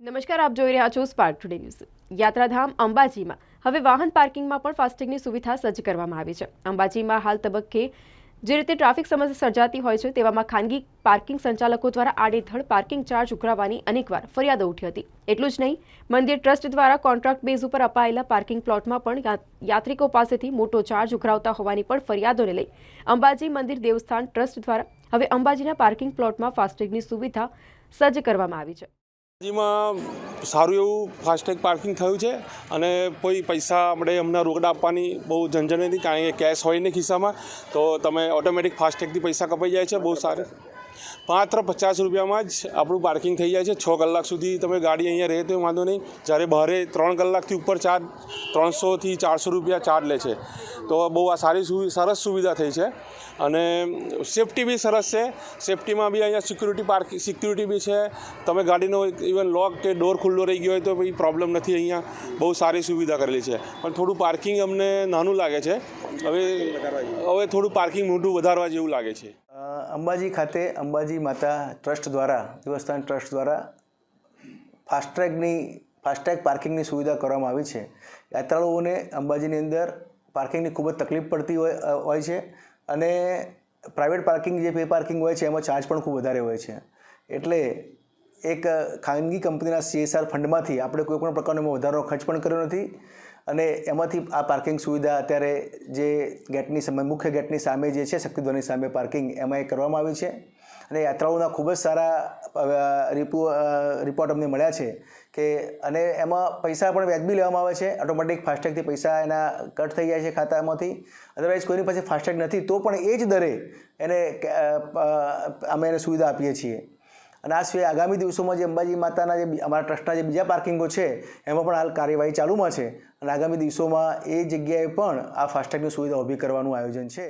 નમસ્કાર, આપ જોઈ રહ્યા છો સ્પાર્ક ટુડે ન્યૂઝ યાત્રાધામ અંબાજીમાં. હવે વાહન પાર્કિંગમાં પણ ફાસ્ટેગની સુવિધા સજ્જ કરવામાં આવી છે. અંબાજીમાં હાલ તબક્કે જે રીતે ટ્રાફિક સમસ્યા સર્જાતી હોય છે, તેવામાં ખાનગી પાર્કિંગ સંચાલકો દ્વારા આડેધડ પાર્કિંગ ચાર્જ ઉઘરાવવાની અનેકવાર ફરિયાદો ઉઠી હતી. એટલું જ નહીં, મંદિર ટ્રસ્ટ દ્વારા કોન્ટ્રાક્ટ બેઝ ઉપર અપાયેલા પાર્કિંગ પ્લોટમાં પણ યાત્રિકો પાસેથી મોટો ચાર્જ ઉઘરાવતા હોવાની પણ ફરિયાદોને લઈ અંબાજી મંદિર દેવસ્થાન ટ્રસ્ટ દ્વારા હવે અંબાજીના પાર્કિંગ પ્લોટમાં ફાસ્ટેગની સુવિધા સજ્જ કરવામાં આવી છે. જીમાં સારું એવું ફાસ્ટેગ પાર્કિંગ થયું છે અને કોઈ પૈસા આપણે હમણાં રોકડા આપવાની બહુ ઝંઝટ નથી, કારણ કે કેશ હોય ને ખિસ્સામાં, તો તમે ઓટોમેટિક ફાસ્ટેગથી પૈસા કપાઈ જાય છે, બહુ સારું. માત્ર પચાસ રૂપિયામાં જ આપણું પાર્કિંગ થઈ જાય છે. છ કલાક સુધી તમે ગાડી અહીંયા રહે તો વાંધો નહીં. જ્યારે બહારે ત્રણ કલાકથી ઉપર ચાર્જ ત્રણસોથી ચારસો રૂપિયા ચાર્જ લે છે. તો બહુ આ સારી સરસ સુવિધા થઈ છે. અને સેફટી બી સરસ છે. સેફટીમાં બી અહીંયા સિક્યુરિટી પાર્ક સિક્યુરિટી બી છે. તમે ગાડીનો ઇવન લોક કે ડોર ખુલ્લો રહી ગયો હોય તો પછી પ્રોબ્લેમ નથી અહીંયા. બહુ સારી સુવિધા કરેલી છે. પણ થોડું પાર્કિંગ અમને નાનું લાગે છે. હવે હવે થોડું પાર્કિંગ મોટું વધારવા જેવું લાગે છે. અંબાજી ખાતે અંબાજી માતા ટ્રસ્ટ દ્વારા, દેવસ્થાન ટ્રસ્ટ દ્વારા ફાસ્ટ્રેગની ફાસ્ટ્રેગ પાર્કિંગની સુવિધા કરવામાં આવી છે. યાત્રાળુઓને અંબાજીની અંદર પાર્કિંગની ખૂબ જ તકલીફ પડતી હોય હોય છે અને પ્રાઇવેટ પાર્કિંગ, જે પે પાર્કિંગ હોય છે, એમાં ચાર્જ પણ ખૂબ વધારે હોય છે. એટલે એક ખાનગી કંપનીના સીએસઆર ફંડમાંથી આપણે કોઈપણ પ્રકારનો વધારો ખર્ચ પણ કર્યો નથી અને એમાંથી આ પાર્કિંગ સુવિધા અત્યારે જે ગેટની સામે, મુખ્ય ગેટની સામે જે છે શક્તિદ્વારની સામે પાર્કિંગ, એમાં એ કરવામાં આવી છે. અને યાત્રાઓના ખૂબ જ સારા રિપો રિપોર્ટ અમને મળ્યા છે કે, અને એમાં પૈસા પણ વ્યાજબી લેવામાં આવે છે. ઓટોમેટિક ફાસ્ટેગથી પૈસા એના કટ થઈ જાય છે ખાતામાંથી. અદરવાઇઝ કોઈની પાસે ફાસ્ટેગ નથી, તો પણ એ જ દરે એને અમે એને સુવિધા આપીએ છીએ. અને આ સિવાય આગામી દિવસોમાં જે અંબાજી માતાના જે અમારા ટ્રસ્ટના જે બીજા પાર્કિંગો છે, એમાં પણ હાલ કાર્યવાહી ચાલુમાં છે. અને આગામી દિવસોમાં એ જગ્યાએ પણ આ ફાસ્ટેગની સુવિધા ઊભી કરવાનું આયોજન છે.